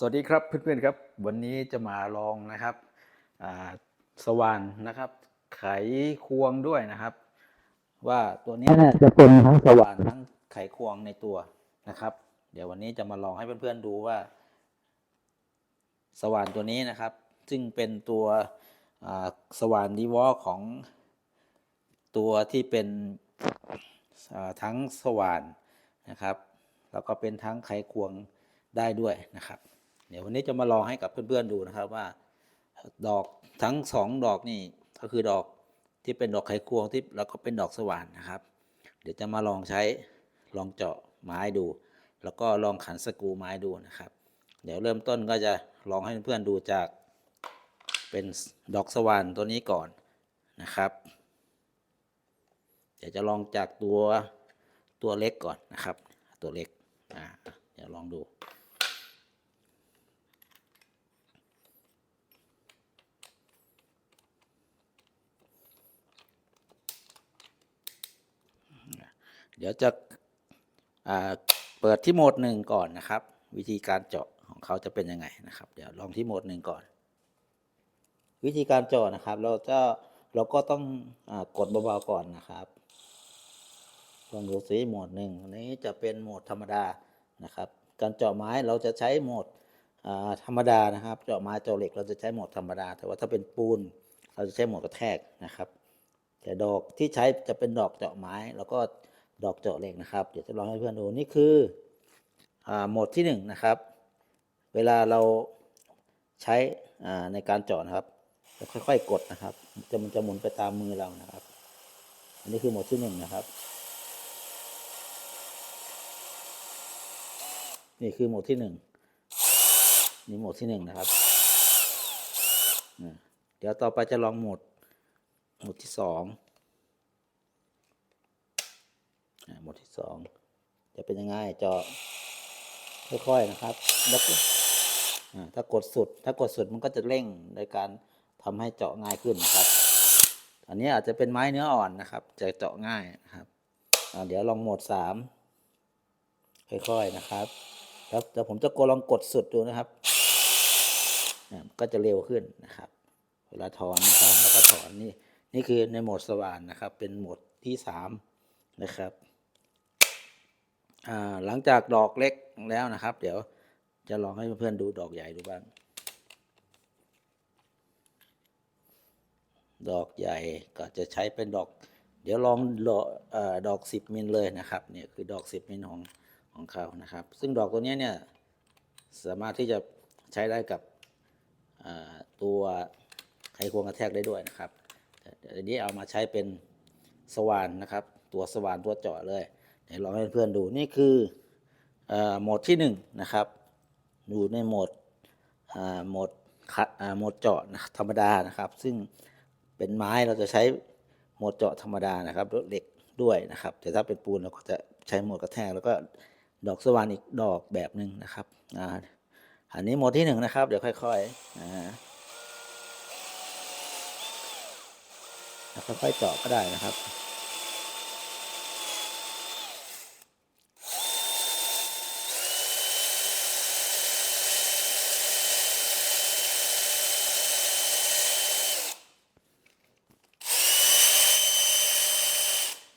สวัสดีครับเพื่อนๆครับ วันนี้จะมาลองนะครับสว่านนะครับ ไขควงด้วยนะครับ ว่าตัวนี้เนี่ยจะเป็นทั้งสว่านทั้งไขควงในตัวนะครับ เดี๋ยววันนี้จะมาลองให้เพื่อนๆดูว่า สว่านตัวนี้นะครับ ซึ่งเป็นตัวสว่านดีวอลของตัวที่เป็นทั้งสว่านนะครับ แล้วก็เป็นทั้งไขควงได้ด้วยนะครับ เดี๋ยววันนี้จะมาลองให้กับเพื่อนๆดูนะครับว่า ดอกทั้งสองดอกนี่ก็คือดอกที่เป็นดอกไขควงที่แล้วก็เป็นดอกสว่านนะครับ เดี๋ยวจะมาลองใช้ลองเจาะไม้ดู แล้วก็ลองขันสกรูไม้ดูนะครับ เดี๋ยวเริ่มต้นก็จะลองให้เพื่อนๆดูจากเป็นดอกสว่านตัวนี้ก่อนนะครับ เดี๋ยวจะลองจากตัวตัวเล็กก่อนนะครับ ตัวเล็กอ่าเดี๋ยวลองดู เดี๋ยวจะเปิดที่โหมดหนึ่งก่อนนะครับ วิธีการเจาะของเขาจะเป็นยังไงนะครับ เดี๋ยวลองที่โหมดหนึ่งก่อน วิธีการเจาะนะครับ เราจะเราก็ต้องอกดเบาๆก่อนนะครับลองดูซิโหมดหนึ่งนี้จะเป็นโหมดธรรมดานะครับ การเจาะไม้เราจะใช้โหมดธรรมดานะครับ เจาะไม้เจาะเหล็กเราจะใช้โหมดธรรมดา แต่ว่าถ้าเป็นปูนเราจะใช้โหมดกระแทกนะครับ แต่ดอกที่ใช้จะเป็นดอกเจาะไม้แล้วก็ ดอกเจาะเหล็กนะครับ เดี๋ยวจะลองให้เพื่อนดูนี่คือโหมดที่1นนะครับ เวลาเราใช้ในการเจาะนะครับจะค่อยๆ กดนะครับ จะมันจะหมุนไปตามมือเรานะครับ อันนี้คือโหมดที่1นนะครับ นี่คือโหมดที่1นนี่โหมดที่1นนะครับเดี๋ยวต่อไปจะลองโหมดโหมดที่2 หมดที่สองจะเป็นยังไงเจาะค่อยๆนะครับแล้วก็ถ้ากดสุด ถ้ากดสุดมันก็จะเร่งโดยการทำให้เจาะง่ายขึ้นนะครับ อันนี้อาจจะเป็นไม้เนื้ออ่อนนะครับ จะเจาะง่ายนะครับเดี๋ยวลองโหมดสามค่อยๆนะครับ แล้วเดี๋ยวผมจะกดลองกดสุดดูนะครับก็จะเร็วขึ้นนะครับ เวลาถอนนะครับแล้วก็ถอนนี่นี่คือในโหมดสว่านนะครับ เป็นโหมดที่สามนะครับ หลังจากดอกเล็กแล้วนะครับ เดี๋ยวจะลองให้เพื่อนๆดูดอกใหญ่ดูบ้าง ดอกใหญ่ก็จะใช้เป็นดอก เดี๋ยวลองดอกเอ่อดอกสิบมิลเลยนะครับเนี่ยคือดอกสิบมิลของของเขานะครับ ซึ่งดอกตัวนี้เนี่ยสามารถที่จะใช้ได้กับตัวไขควงกระแทกได้ด้วยนะครับเดี๋ยวอันนี้เอามาใช้เป็นสว่านนะครับ ตัวสว่านตัวเจาะเลย เดี๋ยวลองให้เพื่อนดูนี่คืออโหมดที่หนึ่งนะครับอยู่ในโหมดโหมดโหมดเจาะธรรมดานะครับ ซึ่งเป็นไม้เราจะใช้โหมดเจาะธรรมดานะครับเหล็กด้วยนะครับ แต่ถ้าเป็นปูนเราก็จะใช้โหมดกระแทกแล้วก็ดอกสว่านอีกดอกแบบหนึ่งนะครับอ่าอันนี้โหมดที่หนึ่งนะครับ เดี๋ยวค่อยๆอ่าค่อยๆเจาะก็ได้นะครับ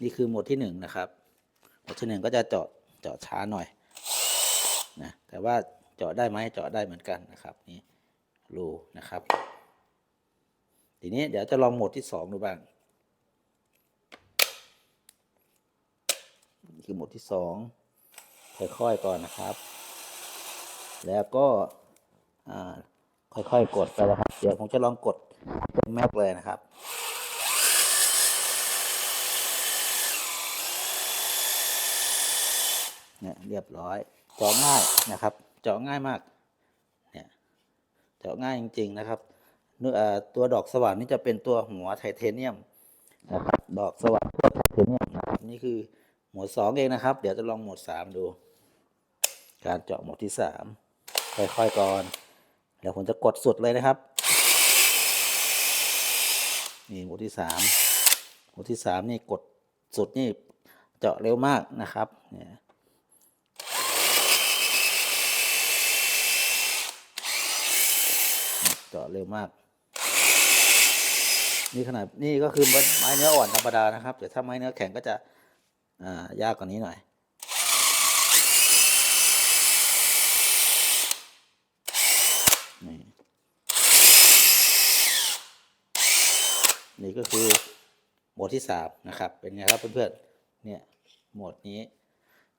นี่คือโหมดที่หนึ่งนะครับโหมดที่หนึ่งก็จะเจาะเจาะช้าหน่อยนะแต่ว่าเจาะได้ไหมเจาะได้เหมือนกันนะครับนี่รูนะครับ ทีนี้เดี๋ยวจะลองโหมดที่สองดูบ้างนี่คือโหมดที่สองค่อยๆก่อนนะครับ แล้วก็ค่อยๆกดไปนะครับ เดี๋ยวผมจะลองกดเป็นแม็กเลยนะครับ เนี่ยเรียบร้อย เจาะง่ายนะครับ เจาะง่ายมาก เนี่ย เจาะง่ายจริง ๆ นะครับเนื้อตัวดอกสว่านนี่จะเป็นตัวหัวไทเทเนียมนะครับ ดอกสว่านทั่วไทเทเนียมนะครับนี่คือหมดสองเองนะครับ เดี๋ยวจะลองหมดสามดู การเจาะหมดที่สามค่อยๆก่อน เดี๋ยวผมจะกดสุดเลยนะครับ นี่หมดที่สามหมดที่สามนี่กดสุดนี่เจาะเร็วมากนะครับ เนี่ย เจาะเร็วมาก นี่ขนาดนี่ก็คือไม้เนื้ออ่อนธรรมดานะครับแต่ถ้าไม้เนื้อแข็งก็จะอ่ายากกว่านี้หน่อย นี่นี่ก็คือโหมดที่สามนะครับ เป็นไงครับเพื่อนๆ เนี่ยโหมดนี้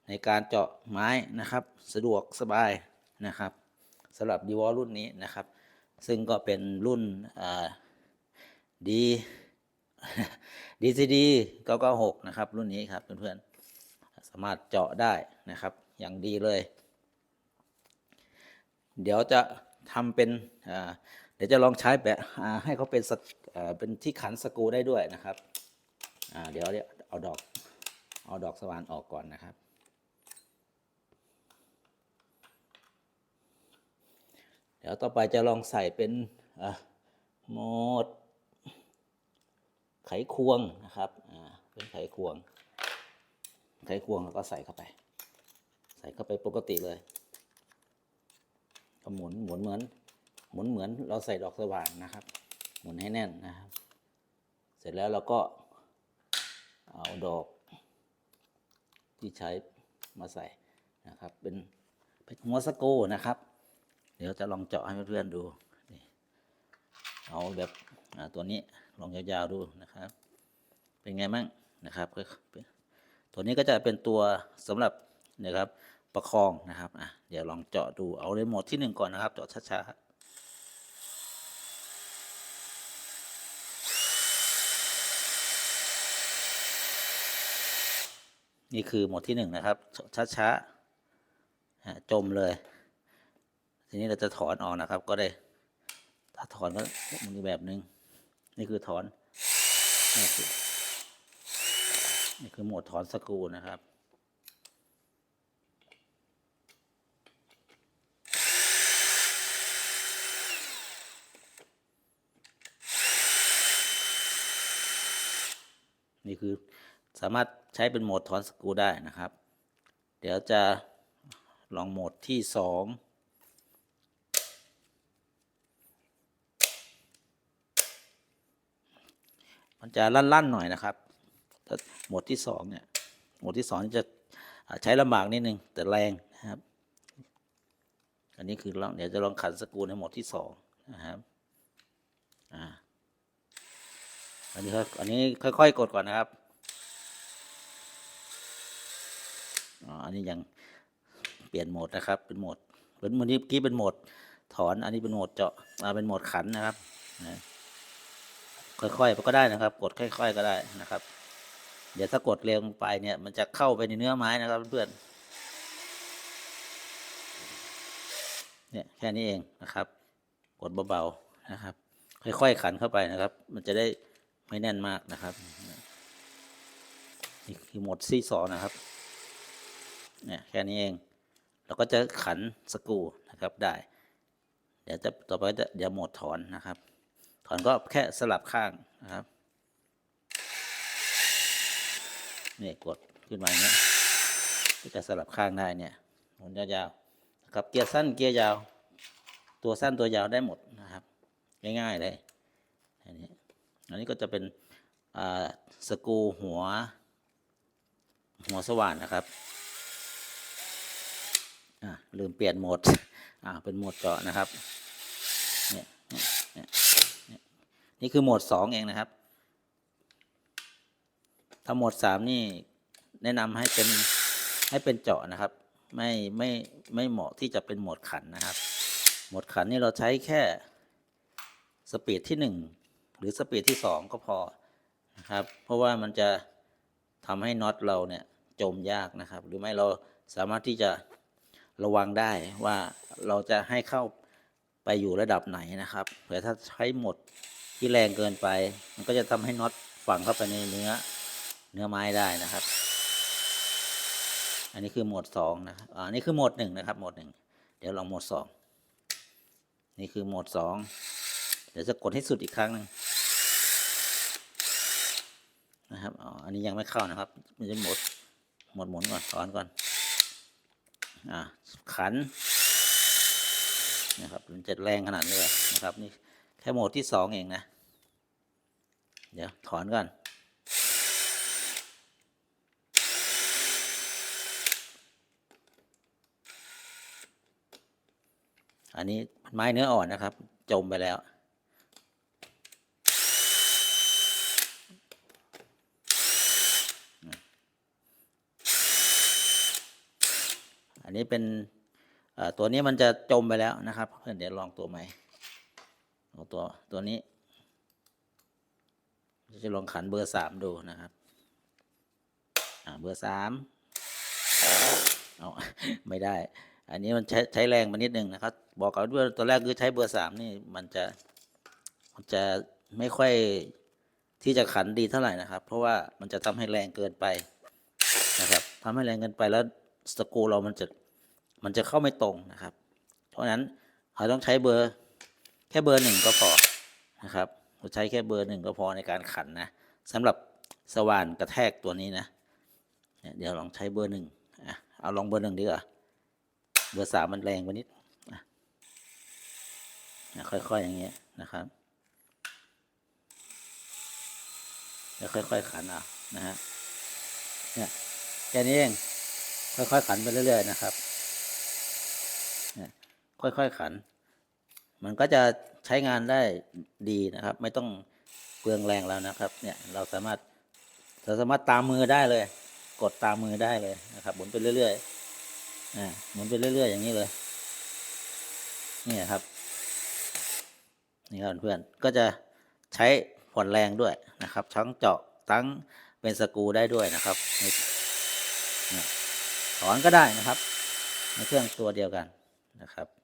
ในการเจาะไม้นะครับ สะดวกสบายนะครับสำหรับดีวอลรุ่นนี้นะครับ ซึ่งก็เป็นรุ่นดี DCD 996นะครับ รุ่นนี้ครับเพื่อนๆ สามารถเจาะได้นะครับ อย่างดีเลย เดี๋ยวจะทำเป็นเดี๋ยวจะลองใช้แบบให้เขาเป็นเป็นที่ขันสกูได้ด้วยนะครับ เดี๋ยวเอาดอกเอาดอกสว่านออกก่อนนะครับ เดี๋ยวต่อไปจะลองใส่เป็นอะโหมด ไขควงนะครับเป็นไขควง ไขควงแล้วก็ใส่เข้าไป ใส่เข้าไปปกติเลยก็หมุนหมุนเหมือน หมุนเหมือนเราใส่ดอกสว่านนะครับ หมุนให้แน่นนะครับ เสร็จแล้วเราก็เอาดอกที่ใช้มาใส่นะครับ เป็นเป็นหัวสโกนะครับ ดี๋ยวจะลองเจาะให้เพื่อนๆดู เอาแบบตัวนี้ลองยาวๆดูนะครับ เป็นไงมั่งนะครับ ตัวนี้ก็จะเป็นตัวสำหรับนะครับประคองนะครับอะเดี๋ยวลองเจาะดูเอาในโหมดที่หนึ่งก่อนนะครับเจาะช้าๆนี่คือโหมดที่หนึ่งนะครับ ช้าๆจมเลย ทีนี้เราจะถอนออกนะครับ ก็ได้ ถ้าถอนก็มันอีแบบหนึ่งนี่คือถอนนี่คือโหมดถอนสกรูนะครับนี่คือสามารถใช้เป็นโหมดถอนสกูได้นะครับ เดี๋ยวจะลองโหมดที่สอง มันจะลั่นๆหน่อยนะครับโหมดที่สองเนี่ยโหมดที่สองจะใช้ลำบากนิดนึงแต่แรงนะครับ อันนี้คือลองเดี๋ยวจะลองขันสกรูในโหมดที่สองนะครับอ่าอันนี้ค่อยอันนี้ค่อยๆกดก่อนนะครับอันนี้ยังเปลี่ยนโหมดนะครับ เป็นโหมดเหมือนเมื่อกี้เป็นโหมดถอน อันนี้เป็นโหมดเจาะเป็นโหมดขันนะครับนะ ค่อยๆก็ได้นะครับ กดค่อย ๆ ก็ได้นะครับ เดี๋ยวถ้ากดเร็วไปเนี่ย มันจะเข้าไปในเนื้อไม้นะครับเพื่อนๆเนี่ยแค่นี้เองนะครับ กดเบาๆนะครับ ค่อยๆขันเข้าไปนะครับ มันจะได้ไม่แน่นมากนะครับนี่คือโหมดที่สองนะครับเนี่ยแค่นี้เอง เราก็จะขันสกรูนะครับได้ เดี๋ยวจะต่อไปจะเดี๋ยวโหมดถอนนะครับ ถอนก็แค่สลับข้างนะครับเนี่ยกดขึ้นมาอย่างเงี้ยก็จะสลับข้างได้เนี่ยหมุนยาวๆนะครับเกียร์สั้นเกียร์ยาว ตัวสั้นตัวยาวได้หมดนะครับง่ายๆเลยอันนี้อันนี้ก็จะเป็นสกรูหัว หัวสว่านนะครับอ่าลืมเปลี่ยนโหมดอ่าเป็นโหมดเจาะนะครับเนี่ย นี่คือโหมดสองเองนะครับ ถ้าโหมดสามนี่แนะนำให้เป็นให้เป็นเจาะนะครับ ไม่ไม่ไม่เหมาะที่จะเป็นโหมดขันนะครับ โหมดขันนี่เราใช้แค่สปีดที่หนึ่งหรือสปีดที่สองก็พอนะครับ เพราะว่ามันจะทำให้น็อตเราเนี่ยจมยากนะครับ หรือไม่เราสามารถที่จะระวังได้ว่าเราจะให้เข้าไปอยู่ระดับไหนนะครับเผื่อถ้าใช้หมด ที่แรงเกินไป มันก็จะทำให้น็อตฝังเข้าไปในเนื้อเนื้อไม้ได้นะครับ อันนี้คือโหมดสองนะครับอ่านี่คือโหมดหนึ่งนะครับโหมดหนึ่งเดี๋ยวลองโหมดสองนี่คือโหมดสองเดี๋ยวจะกดให้สุดอีกครั้งหนึ่งนะครับอ๋ออันนี้ยังไม่เข้านะครับ มันจะหมดหมดหมุนก่อนถอนก่อน อ่าขันนะครับมันจะแรงขนาดนี้เลยนะครับ นี่แค่โหมดที่สองเองนะ เดี๋ยว ถอนก่อน อันนี้ไม้เนื้ออ่อนนะครับ จมไปแล้ว อันนี้เป็นตัวนี้มันจะจมไปแล้วนะครับเพื่อนเดี๋ยวลองตัวใหม่เอาตัวตัวนี้ จะลองขันเบอร์สามดูนะครับ อ่าเบอร์สามเอาไม่ได้ อันนี้มันใช้ใช้แรงมานิดนึงนะครับ บอกกันด้วยตัวแรกคือใช้เบอร์สามนี่มันจะมันจะไม่ค่อยที่จะขันดีเท่าไหร่นะครับ เพราะว่ามันจะทำให้แรงเกินไปนะครับทำให้แรงเกินไปแล้วสกรูเรามันจะมันจะเข้าไม่ตรงนะครับ เพราะฉะนั้นเราต้องใช้เบอร์แค่เบอร์หนึ่งก็พอนะครับ เราใช้แค่เบอร์หนึ่งก็พอในการขันนะสำหรับสว่านกระแทกตัวนี้นะเดี๋ยวลองใช้เบอร์หนึ่งเอาลองเบอร์หนึ่งดีกว่าเบอร์สามมันแรงไปนิดนะค่อยๆอย่างเงี้ยนะครับแล้วค่อย ๆ ขันเอานะฮะเนี่ยแค่นี้เองค่อยๆขันไปเรื่อย ๆ นะครับค่อยๆขัน มันก็จะ ใช้งานได้ดีนะครับ ไม่ต้องเปลืองแรงแล้วนะครับ เนี่ยเราสามารถเราสามารถตามมือได้เลย กดตามมือได้เลยนะครับหมุนไปเรื่อยๆอ่าหมุนไปเรื่อย ๆ อย่างนี้เลยนี่ครับนี่ครับเพื่อนก็จะใช้ผ่อนแรงด้วยนะครับทั้งเจาะทั้งเป็นสกูได้ด้วยนะครับถอนก็ได้นะครับ ในเครื่องตัวเดียวกันนะครับ